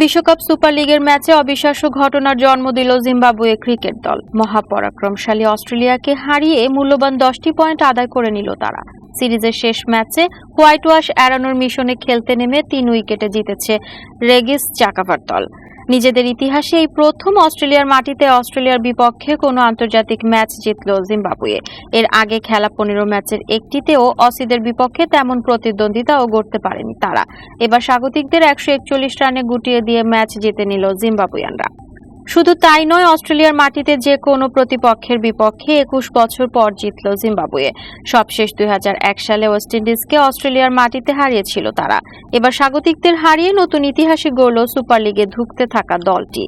বিশ্বকাপ সুপার লিগের ম্যাচে অবিশ্বাস্য ঘটনার জন্ম দিল জিম্বাবুয়ে ক্রিকেট দল। মহাপরাক্রমশালী অস্ট্রেলিয়াকে হারিয়ে মূল্যবান দশটি পয়েন্ট আদায় করে নিল তারা। সিরিজের শেষ ম্যাচে হোয়াইট ওয়াশ এড়ানোর মিশনে খেলতে নেমে তিন উইকেটে জিতেছে রেগিস চাকাভার দল। নিজেদের ইতিহাসে এই প্রথম অস্ট্রেলিয়ার মাটিতে অস্ট্রেলিয়ার বিপক্ষে কোনো আন্তর্জাতিক ম্যাচ জিতল জিম্বাবুয়ে। এর আগে খেলা পনেরো ম্যাচের একটিতেও অসিদের বিপক্ষে তেমন প্রতিদ্বন্দ্বিতাও গড়তে পারেনি তারা। এবার স্বাগতিকদের একশো একচল্লিশ রানে গুটিয়ে দিয়ে ম্যাচ জিতে নিল জিম্বাবুয়ানরা। শুধু তাই নয়, অস্ট্রেলিয়ার মাটিতে যে কোনো প্রতিপক্ষের বিপক্ষে একুশ বছর পর জিতল জিম্বাবুয়ে। সবশেষ দুই হাজার এক সালে ওয়েস্ট ইন্ডিজকে অস্ট্রেলিয়ার মাটিতে হারিয়েছিল তারা। এবার স্বাগতিকদের হারিয়ে নতুন ইতিহাসে গড়ল সুপার লিগে ধুঁকতে থাকা দলটি।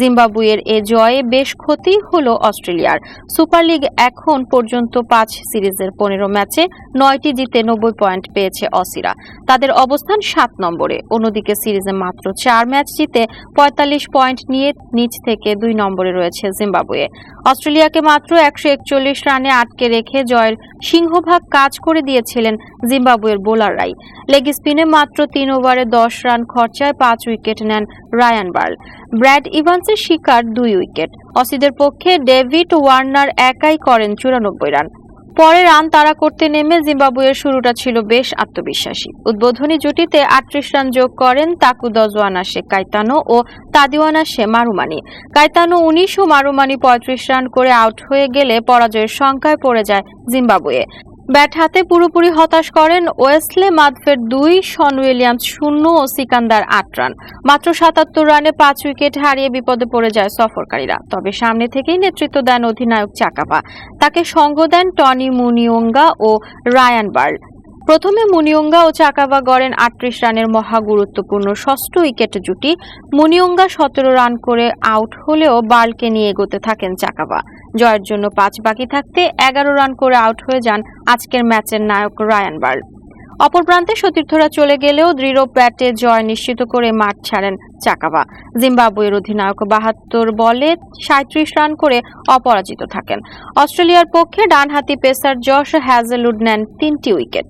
জিম্বাবুয়ের এ জয়ে বেশ ক্ষতি হল অস্ট্রেলিয়ার। সুপার লিগ এখন পর্যন্ত পাঁচ সিরিজের পনেরো ম্যাচে নয়টি জিতে নব্বই পয়েন্ট পেয়েছে অসিরা। তাদের অবস্থান সাত নম্বরে। অন্যদিকে সিরিজে মাত্র চার ম্যাচ জিতে পঁয়তাল্লিশ পয়েন্ট নিয়ে নিচ থেকে দুই নম্বরে রয়েছে জিম্বাবুয়ে। অস্ট্রেলিয়াকে মাত্র একশো একচল্লিশ রানে আটকে রেখে জয়ের সিংহভাগ কাজ করে দিয়েছিলেন জিম্বাবুয়ের বোলাররাই। লেগ স্পিনে মাত্র তিন ওভারে দশ রান খরচায় পাঁচ উইকেট নেন রায়ান বার্ল। ব্র্যাড ইভান্সের শিকার দুই উইকেট। অসিদের পক্ষে ডেভিড ওয়ার্নার একাই করেন চুরানব্বই রান। পরে রান তাড়া করতে নেমে জিম্বাবুয়ের শুরুটা ছিল বেশ আত্মবিশ্বাসী। উদ্বোধনী জুটিতে আটত্রিশ রান যোগ করেন তাকু দজওয়ানাসে কাইতানো ও তাদিওয়ানাসে মারুমানি। কাইতানো উনিশ ও মারুমানি পঁয়ত্রিশ রান করে আউট হয়ে গেলে পরাজয়ের সংখ্যায় পড়ে যায় জিম্বাবুয়ে। ব্যাট হাতে পুরোপুরি হতাশ করেন ওয়েসলে, মাদফের দুই, শন উইলিয়ামস শূন্য ও সিকান্দার আট রান। মাত্র সাতাত্তর রানে পাঁচ উইকেট হারিয়ে বিপদে পড়ে যায় সফরকারীরা। তবে সামনে থেকেই নেতৃত্ব দেন অধিনায়ক চাকাপা। তাকে সঙ্গ দেন টনি মুনিওঙ্গা ও রায়ান বার্ল। প্রথমে মুনিয়ঙ্গা ও চাকাবা গড়েন আটত্রিশ রানের মহা গুরুত্বপূর্ণ ষষ্ঠ উইকেট জুটি। মুনিয়ঙ্গা সতেরো রান করে আউট হলেও বার্লকে নিয়ে এগোতে থাকেন চাকাবা। জয়ের জন্য পাঁচ বাকি থাকতে এগারো রান করে আউট হয়ে যান আজকের ম্যাচের নায়ক রায়ান বার্ল। অপর প্রান্তে সতীর্থরা চলে গেলেও দৃঢ় ব্যাটে জয় নিশ্চিত করে মাঠ ছাড়েন চাকাবা। জিম্বাবুয়ের অধিনায়ক বাহাত্তর বলে সাঁত্রিশ রান করে অপরাজিত থাকেন। অস্ট্রেলিয়ার পক্ষে ডানহাতি পেসার জশ হ্যাজেলউড নেন তিনটি উইকেট।